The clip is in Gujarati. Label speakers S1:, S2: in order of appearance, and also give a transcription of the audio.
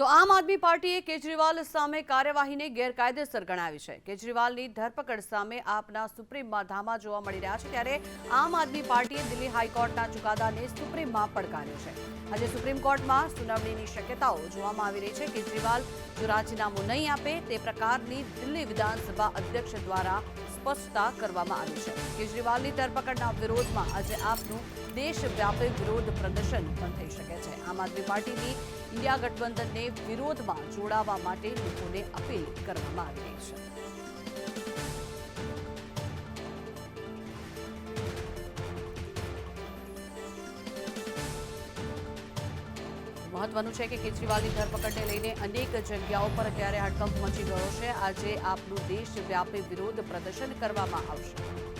S1: તો આમ આદમી પાર્ટીએ કેજરીવાલ સામે કાર્યવાહીને ગેરકાયદેસર ગણાવી છે. કેજરીવાલની ધરપકડ સામે આપના સુપ્રીમમાં ધામા જોવા મળી રહ્યા છે ત્યારે આમ આદમી પાર્ટીએ દિલ્હી હાઈકોર્ટના ચુકાદાને સુપ્રીમમાં પડકાર્યો છે. આજે સુપ્રીમ કોર્ટમાં સુનાવણીની શક્યતાઓ જોવામાં આવી રહી છે. કેજરીવાલ જો રાજીનામું નહીં આપે તે પ્રકારની દિલ્હી વિધાનસભા અધ્યક્ષ દ્વારા સ્પષ્ટતા કરવામાં આવી છે. કેજરીવાલની ધરપકડના વિરોધમાં આજે આપનું દેશવ્યાપી વિરોધ પ્રદર્શન પણ થઈ શકે છે. આમ આદમી પાર્ટીની ઇન્ડિયા ગઠબંધનને વિરોધમાં જોડાવા માટે લોકોને અપીલ કરવામાં આવી રહી છે. મહત્વનું છે કે કેજરીવાલની ધરપકડને લઈને અનેક જગ્યાઓ પર અત્યારે હડકંપ મચી ગયો છે? આજે આપનું દેશવ્યાપી વિરોધ પ્રદર્શન કરવામાં આવશે.